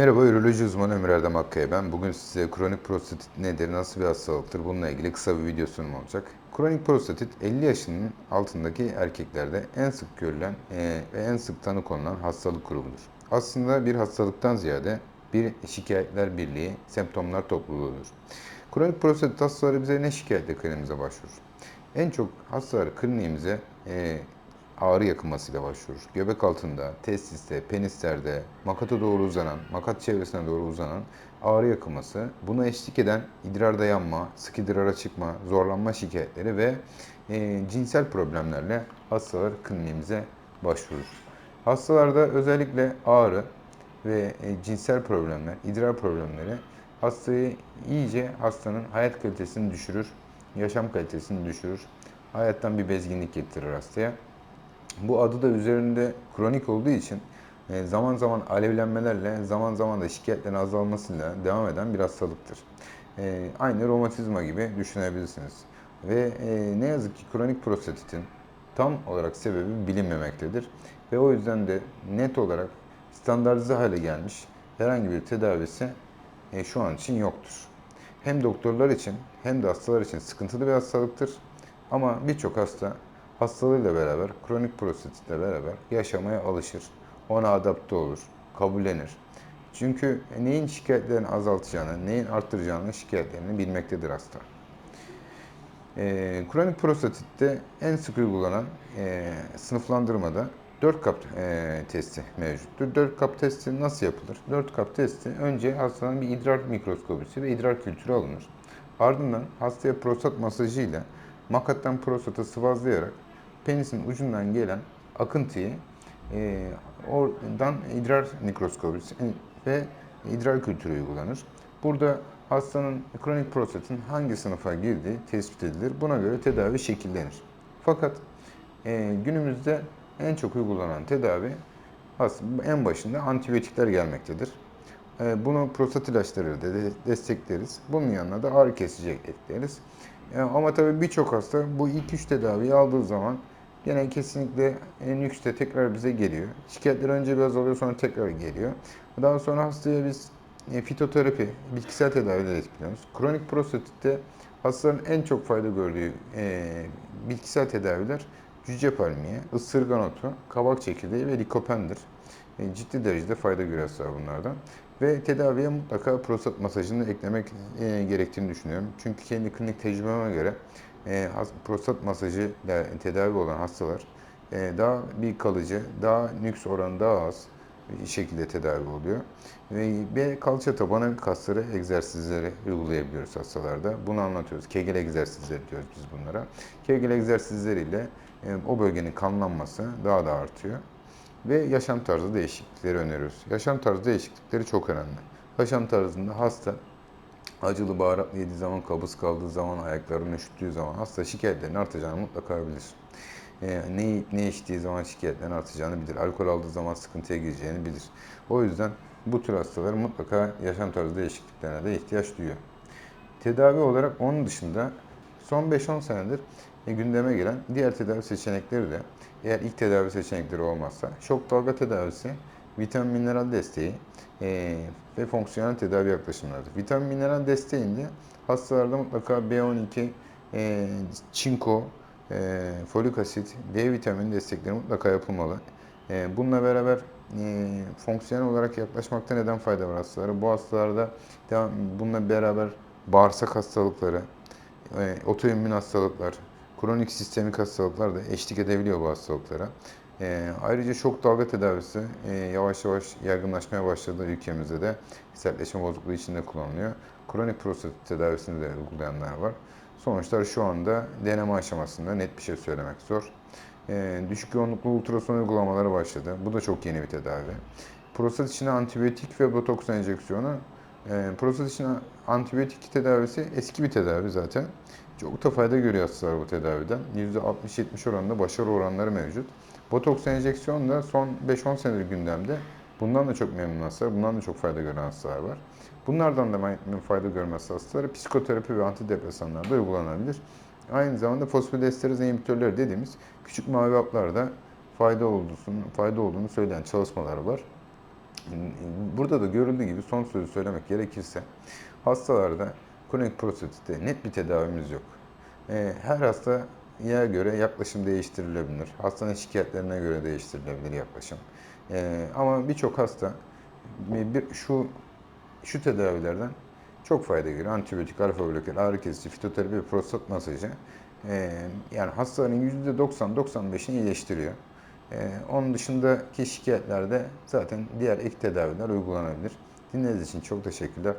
Merhaba, üroloji uzmanı Ömür Erdem Akkaya ben. Bugün size kronik prostatit nedir, nasıl bir hastalıktır bununla ilgili kısa bir video sunum olacak. Kronik prostatit 50 yaşının altındaki erkeklerde en sık görülen e, ve en sık tanı konulan hastalık grubudur. Aslında bir hastalıktan ziyade bir şikayetler birliği, semptomlar topluluğudur. Kronik prostatit hastaları bize ne şikayetle kliniğimize başvurur? En çok hastalar kliniğimize e, ağrı yakınmasıyla başvurur. Göbek altında, testiste, penislerde, makata doğru uzanan, makat çevresine doğru uzanan ağrı yakınması, buna eşlik eden idrarda yanma, sık idrara çıkma, zorlanma şikayetleri ve e, cinsel problemlerle hastalar kliniğimize başvurur. Hastalarda özellikle ağrı ve e, cinsel problemler, idrar problemleri hastayı iyice hastanın hayat kalitesini düşürür, yaşam kalitesini düşürür. Hayattan bir bezginlik getirir hastaya. Bu adı da üzerinde kronik olduğu için e, zaman zaman alevlenmelerle, zaman zaman da şikayetlerin azalmasıyla devam eden bir hastalıktır. E, Aynı romatizma gibi düşünebilirsiniz. Ve e, ne yazık ki kronik prostatitin tam olarak sebebi bilinmemektedir. Ve o yüzden de net olarak standartize hale gelmiş herhangi bir tedavisi şu an için yoktur. Hem doktorlar için hem de hastalar için sıkıntılı bir hastalıktır. Ama birçok hasta hastalığıyla beraber, kronik prostatitle beraber yaşamaya alışır. Ona adapte olur, kabullenir. Çünkü neyin şikayetlerini azaltacağını, neyin arttıracağını şikayetlerini bilmektedir hasta. E, kronik prostatitte en sık uygulanan e, sınıflandırmada 4 kap e, testi mevcuttur. 4 kap testi nasıl yapılır? 4 kap testi önce hastanın bir idrar mikroskopisi ve idrar kültürü alınır. Ardından hastaya prostat masajıyla makattan prostata sıvazlayarak penisin ucundan gelen akıntıyı e, oradan idrar mikroskopisi ve idrar kültürü uygulanır. Burada hastanın kronik prostatın hangi sınıfa girdiği tespit edilir. Buna göre tedavi şekillenir. Fakat e, günümüzde en çok uygulanan tedavi en başında antibiyotikler gelmektedir. E, bunu prostat ilaçları de- destekleriz. Bunun yanına da ağrı kesici ekleriz. E, ama tabii birçok hasta bu ilk üç tedaviyi aldığı zaman gene kesinlikle en yüksekte tekrar bize geliyor. Şikayetler önce biraz oluyor sonra tekrar geliyor. Daha sonra hastaya biz e, fitoterapi, bitkisel tedaviler etkiliyoruz. Kronik prostatitte hastaların en çok fayda gördüğü e, bitkisel tedaviler cüce palmiye, ısırgan otu, kabak çekirdeği ve likopendir. E, ciddi derecede fayda görüyor hastalar bunlardan. Ve tedaviye mutlaka prostat masajını eklemek e, gerektiğini düşünüyorum. Çünkü kendi klinik tecrübeme göre e, prostat masajı ile tedavi olan hastalar e, daha bir kalıcı, daha nüks oranı daha az şekilde tedavi oluyor. Ve, ve kalça tabanı kasları egzersizleri uygulayabiliyoruz hastalarda. Bunu anlatıyoruz. Kegel egzersizleri diyoruz biz bunlara. Kegel egzersizleriyle e, o bölgenin kanlanması daha da artıyor. Ve yaşam tarzı değişiklikleri öneriyoruz. Yaşam tarzı değişiklikleri çok önemli. Yaşam tarzında hasta acılı baharatlı yediği zaman, kabız kaldığı zaman, ayaklarını üşüttüğü zaman hasta şikayetlerin artacağını mutlaka bilir. Ee, ne yiyip ne içtiği zaman şikayetlerin artacağını bilir. Alkol aldığı zaman sıkıntıya gireceğini bilir. O yüzden bu tür hastaların mutlaka yaşam tarzı değişikliklerine de ihtiyaç duyuyor. Tedavi olarak onun dışında son 5-10 senedir e, gündeme gelen diğer tedavi seçenekleri de eğer ilk tedavi seçenekleri olmazsa şok dalga tedavisi, vitamin mineral desteği e, ve fonksiyonel tedavi yaklaşımlarıdır. Vitamin mineral desteğinde hastalarda mutlaka B12, e, çinko, e, folik asit, D vitamini destekleri mutlaka yapılmalı. E, bununla beraber e, fonksiyonel olarak yaklaşmakta neden fayda var hastalara? Bu hastalarda devam, bununla beraber bağırsak hastalıkları, e, otoimmün hastalıklar, kronik sistemik hastalıklar da eşlik edebiliyor bu hastalıklara. E, ayrıca şok dalga tedavisi e, yavaş yavaş yaygınlaşmaya başladı ülkemizde de. Sertleşme bozukluğu içinde kullanılıyor. Kronik prostat tedavisini de uygulayanlar var. Sonuçlar şu anda deneme aşamasında net bir şey söylemek zor. E, düşük yoğunluklu ultrason uygulamaları başladı. Bu da çok yeni bir tedavi. Prostat için antibiyotik ve botoks enjeksiyonu. E, prostat için antibiyotik tedavisi eski bir tedavi zaten. Çok da fayda görüyor hastalar bu tedaviden. %60-70 oranında başarı oranları mevcut. Botoks enjeksiyon da son 5-10 senedir gündemde. Bundan da çok memnun hastalar, bundan da çok fayda gören hastalar var. Bunlardan da memnun fayda görmez hastalara psikoterapi ve antidepresanlar da uygulanabilir. Aynı zamanda fosfodiesterez inhibitörleri dediğimiz küçük mavi haplarda fayda olduğunu, fayda olduğunu söyleyen çalışmalar var. Burada da görüldüğü gibi son sözü söylemek gerekirse hastalarda kronik prostatitte net bir tedavimiz yok. Ee, Her hastaya göre yaklaşım değiştirilebilir. Hastanın şikayetlerine göre değiştirilebilir yaklaşım. Ee, Ama birçok hasta bir, şu şu tedavilerden çok fayda görüyor. Antibiyotik, alfa bloker, ağrı kesici, fitoterapi prostat masajı. Ee, yani hastaların %90-95'ini iyileştiriyor. Ee, onun dışındaki şikayetlerde zaten diğer ek tedaviler uygulanabilir. Dinlediğiniz için çok teşekkürler.